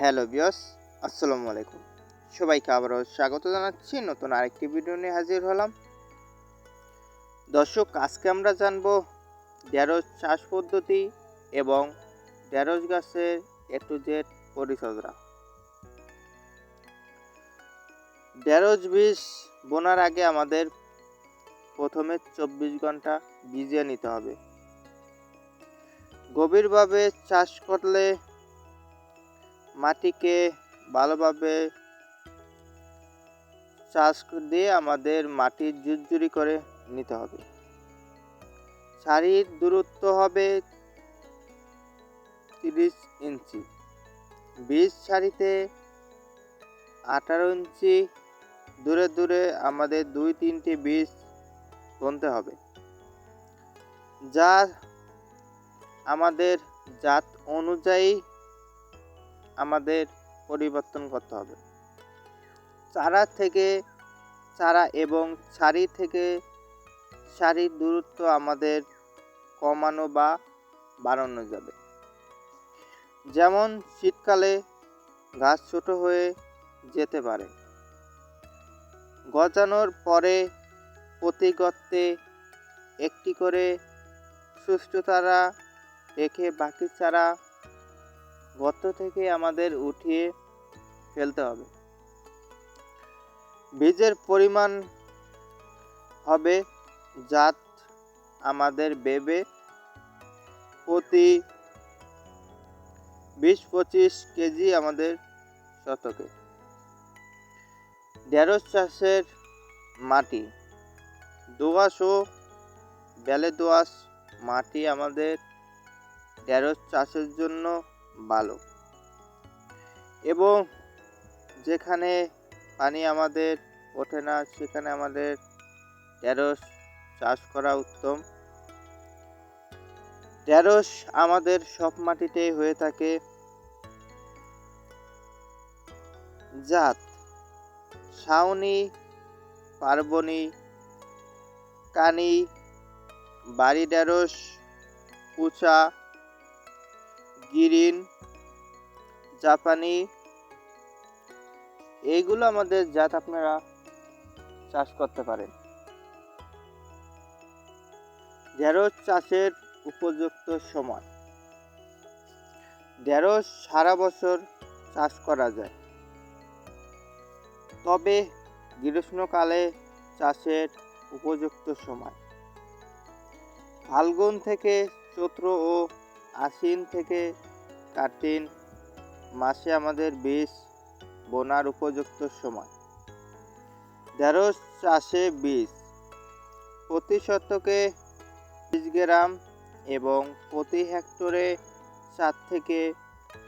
Hello বিয়স আসসালামু আলাইকুম। সবাইকে আবারও স্বাগত জানাচ্ছি, নতুন আরেকটি ভিডিও নিয়ে হাজির হলাম। দর্শক, আজকে আমরা জানব ঢেঁড়স চাষ পদ্ধতি এবং ঢেঁড়স গাছের এ টু জেড পরিচর্যা। ঢেঁড়স বীজ বোনার আগে আমাদের প্রথমে চব্বিশ ঘণ্টা ভিজিয়ে নিতে হবে। গভীরভাবে চাষ করলে মাটিকে ভালোভাবে চাষ দিয়ে আমাদের মাটি জুরজুরি করে নিতে হবে। সারির দূরত্ব হবে তিরিশ ইঞ্চি। বীজ সারিতে আঠারো ইঞ্চি দূরে দূরে আমাদের দুই তিনটি বীজ বুনতে হবে। যা আমাদের জাত অনুযায়ী আমাদের পরিবর্তন করতে হবে। চারা থেকে, চারা এবং সারি থেকে সারির দূরত্ব আমাদের কমানো বা বাড়ানো যাবে। যেমন শীতকালে গাছ ছোট হয়ে যেতে পারে। গজানোর পরে প্রতি গর্তে একটি করে সুস্থ চারা রেখে বাকি চারা গর্ত থেকে আমাদের উঠিয়ে ফেলতে হবে। বীজের পরিমাণ হবে জাত আমাদের বেবে প্রতি বিশ পঁচিশ কেজি আমাদের শতকে। ঢেঁড়স চাষের মাটি, দোআঁশ ও বেলে দোআঁশ মাটি আমাদের ঢেঁড়স চাষের জন্য ভালো। এবং যেখানে পানি আমাদের ওঠে না, সেখানে আমাদের ঢেঁড়স চাষ করা উত্তম। ঢেঁড়স আমাদের সব মাটিতেই হয়ে থাকে। জাত শাওনি পার্বণী, কানি, বাড়ি ঢেঁড়স পুচা গিরিন জাপানি, এইগুলো আমাদের জাত আপনারা চাষ করতে পারেন। ঢেঁড়স চাষের উপযুক্ত সময়। ঢেঁড়স সারা বছর চাষ করা যায়। তবে গ্রীষ্মকালে চাষের উপযুক্ত সময়। ফাল্গুন থেকে চৈত্র ও আশ্বিন থেকে কার্তিন মাসে আমাদের বীজ বোনার উপযুক্ত সময়। ঢেঁড়স চাষে বীজ প্রতি শতকে বিশ গ্রাম এবং প্রতি হেক্টরে চার থেকে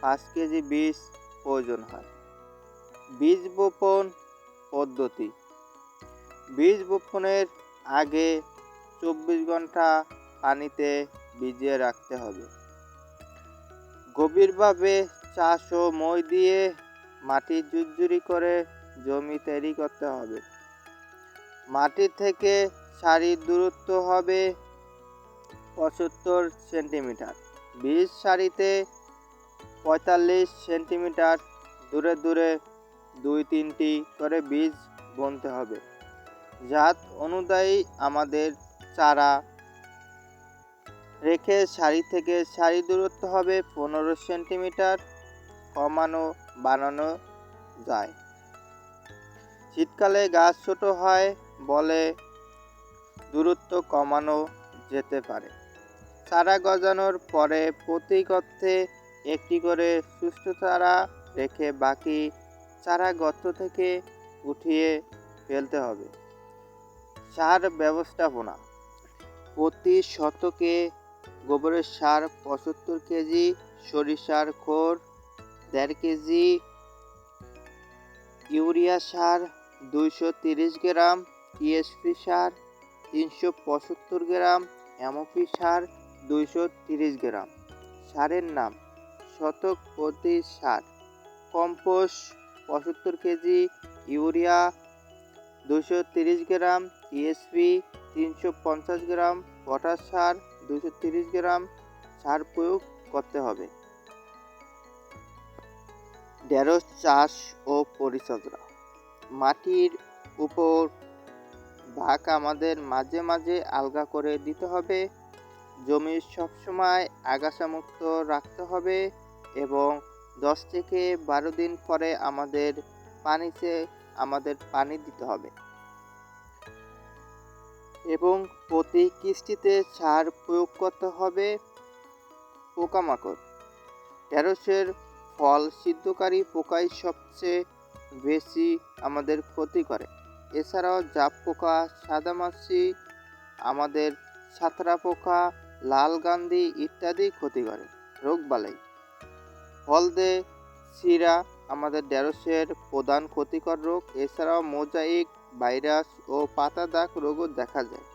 পাঁচ কেজি বীজ প্রয়োজন হয়। বীজ বপন পদ্ধতি। বীজ বপনের আগে চব্বিশ ঘণ্টা পানিতে ভিজিয়ে রাখতে হবে। গভীরভাবে চাষ ও মই দিয়ে মাটি জুরজুরি করে জমি তৈরি করতে হবে। মাটি থেকে সারির দূরত্ব হবে পঁচাত্তর সেন্টিমিটার। বীজ সারিতে পঁয়তাল্লিশ সেন্টিমিটার দূরে দূরে দুই তিনটি করে বীজ বুনতে হবে। জাত অনুযায়ী আমাদের চারা রেখে সারি থেকে সারি দূরত্ব হবে পনেরো সেন্টিমিটার কমানো বানানো যায়। শীতকালে গাছ ছোট হয় বলে দূরত্ব কমানো যেতে পারে। চারা গজানোর পরে প্রতি গর্তে একটি করে সুস্থ চারা রেখে বাকি চারা গর্ত থেকে উঠিয়ে ফেলতে হবে। সার ব্যবস্থাপনা প্রতি শতকে গোবরের সার পঁচাত্তর কেজি, সরিষার খোর দেড় কেজি, ইউরিয়া সার দুইশো তিরিশ গ্রাম, টিএসপি সার তিনশো পঁচাত্তর গ্রাম, এমওপি সার দুইশো তিরিশ গ্রাম। সারের নাম, শতক প্রতি সার। কম্পোস্ট, পঁচাত্তর কেজি, ইউরিয়া দুশো তিরিশ গ্রাম, টিএসপি তিনশো পঞ্চাশ গ্রাম, পটাশ সার দুশো গ্রাম সার প্রয়োগ করতে হবে। ঢেঁড়স চাষ ও পরিচর্যা। মাটির উপর ভাগ আমাদের মাঝে মাঝে আলগা করে দিতে হবে। জমি সবসময় আগাছামুক্ত রাখতে হবে এবং দশ থেকে বারো দিন পরে আমাদের পানিতে, আমাদের পানি দিতে হবে। এবং প্রতি কিস্তিতে সার প্রয়োগ করতে হবে পোকামাকড়। ঢেঁড়সের ফল সিদ্ধকারী পোকাই সবচেয়ে বেশি আমাদের ক্ষতি করে। এছাড়াও জাপ পোকা, সাদামাছি, আমাদের ছাতরা পোকা, লাল গান্ধী ইত্যাদি ক্ষতি করে রোগবালাই হলদে শিরা আমাদের ঢেঁড়সের প্রধান ক্ষতিকর রোগ। এছাড়াও মোজাইক ভাইরাস ও পাতা দাগ রোগও দেখা যায়।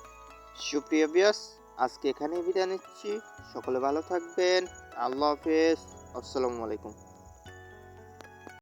সুপ্রিয় বিয়াস আজকে এখানেই বিদায় নিচ্ছি। সকলে ভালো থাকবেন। আল্লাহ হাফেজ। আসসালামু আলাইকুম।